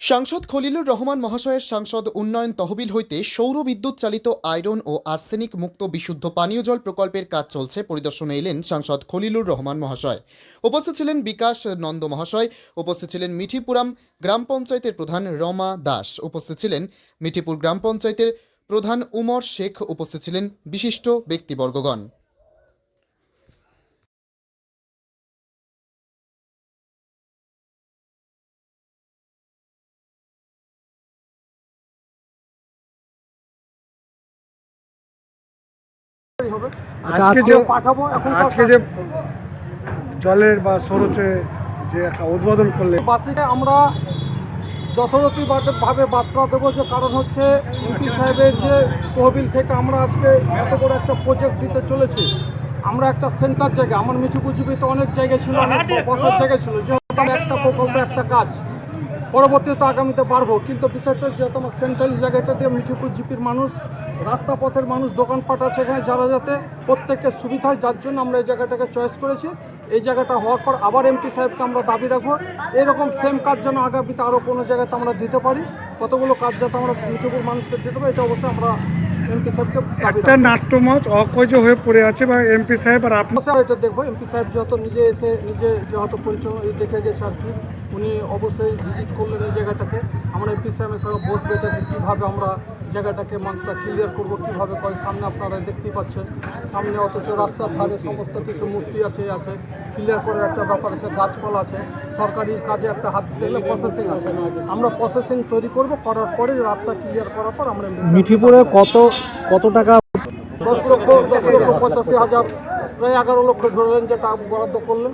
সাংসদ খলিলুর রহমান মহাশয়ের সাংসদ উন্নয়ন তহবিল হইতে সৌর বিদ্যুৎ চালিত আয়রন ও আর্সেনিক মুক্ত বিশুদ্ধ পানীয় জল প্রকল্পের কাজ চলছে, পরিদর্শনে এলেন সাংসদ খলিলুর রহমান মহাশয়। উপস্থিত ছিলেন বিকাশ নন্দ মহাশয়, উপস্থিত ছিলেন মিঠিপুরাম গ্রাম পঞ্চায়েতের প্রধান রমা দাস, উপস্থিত ছিলেন মিঠিপুর গ্রাম পঞ্চায়েতের প্রধান উমর শেখ, উপস্থিত ছিলেন বিশিষ্ট ব্যক্তিবর্গগণ। আচ্ছা, আজকে যে পাঠাবো এখন আজকে যে জলের বা সরোচে যে একটা উদ্বোধন করলে। বাসিকে আমরা যথাযথি ভাবে বার্তা দেবো যে কারণ হচ্ছে এমপি সাহেবের যে তহবিল থেকে আমরা আজকে এত বড় একটা প্রজেক্ট দিতে চলেছি। আমরা একটা সেন্টার জায়গা আমার মিচুকুচুবিতে অনেক জায়গা ছিল অনেক বসার জায়গা ছিল। আমার একটা প্রকল্প একটা কাজ। পরবর্তীতে আগামীতে পারব কিন্তু বিষয়টা যেহেতু আমার সেন্ট্রাল জায়গাটা দিয়ে মিঠিপুর জিপির মানুষ, রাস্তা পথের মানুষ, দোকানপাট আছে এখানে, যারা যাতে প্রত্যেকের সুবিধা হয়, যার জন্য আমরা এই জায়গাটাকে চয়েস করেছি। এই জায়গাটা হওয়ার পর আবার এমপি সাহেবকে আমরা দাবি রাখব। এরকম সেম কাজ যেন আগামীতে আরও কোনো জায়গাতে আমরা দিতে পারি। কতগুলো কাজ যাতে আমরা মিঠিপুর মানুষকে দিতে পারি, এটা অবশ্যই আমরা এমপি একটা। নাট্যমঞ্চ অকজ হয়ে পড়ে আছে বা এমপি সাহেব আর আপনি এটা দেখব এমপি সাহেব যত নিজে এসে, নিজে যত পরিচয় দেখে গেছে আর কি, উনি অবশ্যই ভিজিট করলেন এই জায়গাটাকে আমরা এমপি সাহেবের সঙ্গে বসবে দেখে কীভাবে আমরা জায়গাটাকে মানুষটা ক্লিয়ার করব কীভাবে করে। সামনে আপনারা দেখতেই পাচ্ছেন সামনে অথচ রাস্তার ধারে সমস্ত কিছু মূর্তি আছে আছে। ক্লিয়ার করার একটা ব্যাপার আছে গাছপালা আছে। সরকারি কাজে একটা হাত দিলে প্রসেসিং আছে। আমরা প্রসেসিং তৈরি করব করার পরে রাস্তা ক্লিয়ার করার পর আমরা মিঠিপুরে কত কত টাকা? দশ লক্ষ দশ লক্ষ পঁচাশি হাজার প্রায় এগারো লক্ষ ধরলেন যেটা বরাদ্দ করলেন।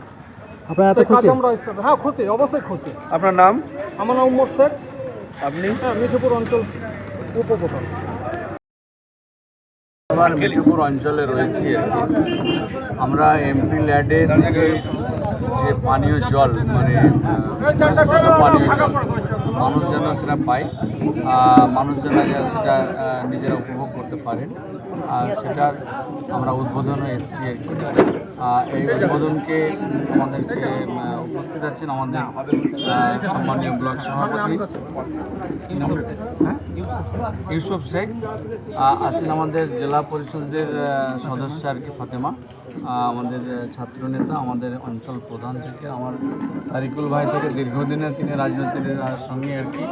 আপনারা এত খুশি? আমরা হ্যাঁ খুশি অবশ্যই খুশি। আপনার নাম? আমার নাম উমর শেখ। আপনি? হ্যাঁ মিঠুপুর অঞ্চল। আবার মিঠিপুর অঞ্চলে রয়েছি আমরা এমপি ল্যাডে থেকে যে পানীয় জল মানে পানীয় জল মানুষ যেন সেটা পায় মানুষ যেন সেটা নিজেরা উপভোগ করতে পারেন। আর সেটার আমরা উদ্বোধনে এসেছি আর কি। এই উদ্বোধনকে আমাদেরকে উপস্থিত আছেন আমাদের সম্মানীয় ব্লক সভাপতি? ইউসুফ শেখ আছেন আমাদের জেলা পরিষদের সদস্য আর কি ফাতেমা। আমাদের ছাত্রনেতা আমাদের অঞ্চল প্রধান থেকে, আমার তারিকুল ভাই থেকে দীর্ঘদিনের তিনি রাজনীতির সঙ্গে আর কি।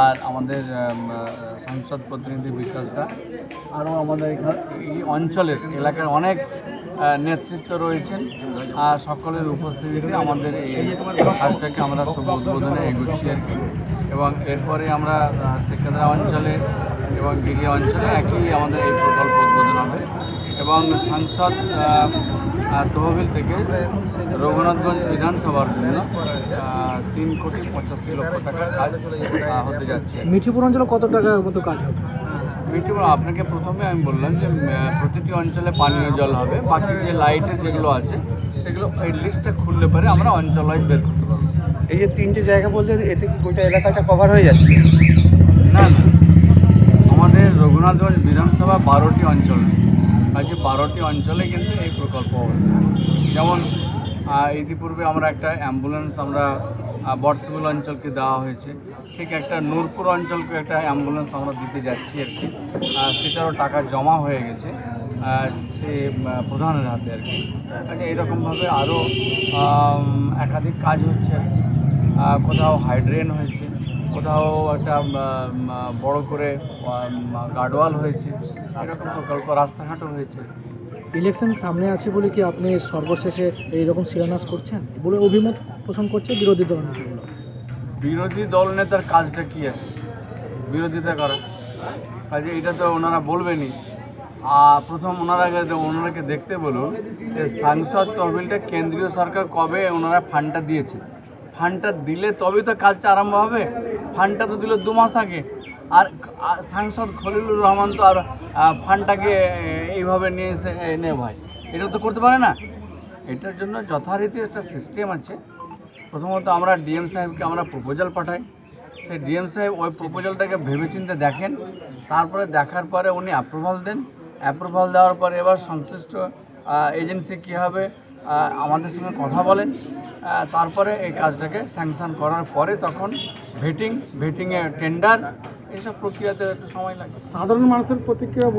আর আমাদের সাংসদ প্রতিনিধি বিকাশ দা। আরও আমাদের এই অঞ্চলের, এলাকার অনেক নেতৃত্ব রয়েছেন। আর সকলের উপস্থিতিতে আমাদের এই কাজটাকে আমরা শুভ উদ্বোধনে এগোচ্ছি আর কি। এবং এরপরে আমরা সেকেন্দ্রা অঞ্চলে এবং গিরিয়া অঞ্চলে একই আমাদের এই প্রকল্প উদ্বোধন হবে। এবং সাংসদ তহবিল থেকে রঘুনাথগঞ্জ বিধানসভার জন্য তিন কোটি পঁচাশি লক্ষ টাকার কাজ হতে যাচ্ছে। মিঠিপুর অঞ্চলে কত টাকার মতো কাজ হবে? মিটিং আপনাকে প্রথমে আমি বললাম যে প্রতিটি অঞ্চলে পানীয় জল হবে বাকি যে লাইটের যেগুলো আছে সেগুলো এই লিস্টটা খুললে পরে আমরা অঞ্চল ওয়াইজ বের করতে পারব এই যে তিনটে জায়গা বললেন এতে কি গোটা এলাকাটা কভার হয়ে যাচ্ছে? না আমাদের রঘুনাথগঞ্জ বিধানসভা বারোটি অঞ্চল। কাজে বারোটি অঞ্চলে কিন্তু এই প্রকল্প যেমন ইতিপূর্বে আমরা একটা অ্যাম্বুলেন্স আমরা বটসিমুল অঞ্চলকে দেওয়া হয়েছে। ঠিক একটা নূরপুর অঞ্চলকে একটা অ্যাম্বুলেন্স আমরা দিতে যাচ্ছি আর কি। সেটারও টাকা জমা হয়ে গেছে। সে প্রধানের হাতে আর কি। কাজে এইরকমভাবে আরও একাধিক কাজ হচ্ছে আর কি। কোথাও হাইড্রেন হয়েছে কোথাও একটা বড় করে গার্ডওয়াল হয়েছে এরকম প্রকল্প রাস্তাঘাটও হয়েছে। ইলেকশন সামনে আছে বলে কি আপনি সর্বশেষে এইরকম শিলান্যাস করছেন? বলে অভিমত পোষণ করছে বিরোধী দল নেতাগুলো। বিরোধী দল নেতার কাজটা কি আছে? বিরোধিতা করা? কাজে এটা তো ওনারা বলবেনই। আর প্রথম ওনারা আগে- ওনারাকে দেখতে বলুন যে সাংসদ তহবিলটা কেন্দ্রীয় সরকার কবে ওনারা ফান্ডটা দিয়েছে। ফান্ডটা দিলে তবে তো কাজটা আরম্ভ হবে। ফান্ডটা তো দিল দু মাস আগে। আর সাংসদ খলিলুর রহমান তো আর ফান্ডটাকে এইভাবে নিয়ে এসে এ, নে ভাই। এটা তো করতে পারে না। এটার জন্য যথারীতি একটা সিস্টেম আছে। প্রথমত আমরা ডিএম সাহেবকে আমরা প্রপোজাল পাঠাই। সেই ডিএম সাহেব ওই প্রপোজালটাকে ভেবেচিন্তে দেখেন। তারপরে দেখার পরে উনি অ্যাপ্রুভাল দেন। অ্যাপ্রুভাল দেওয়ার পরে এবার সংশ্লিষ্ট এজেন্সি কী হবে আমাদের সঙ্গে কথা বলেন। তারপরে এই কাজটাকে স্যাংশন করার পরে তখন ভেটিং ভেটিংয়ে টেন্ডার এইসব প্রক্রিয়াতে একটু সময় লাগে। সাধারণ মানুষের প্রতিক্রিয়া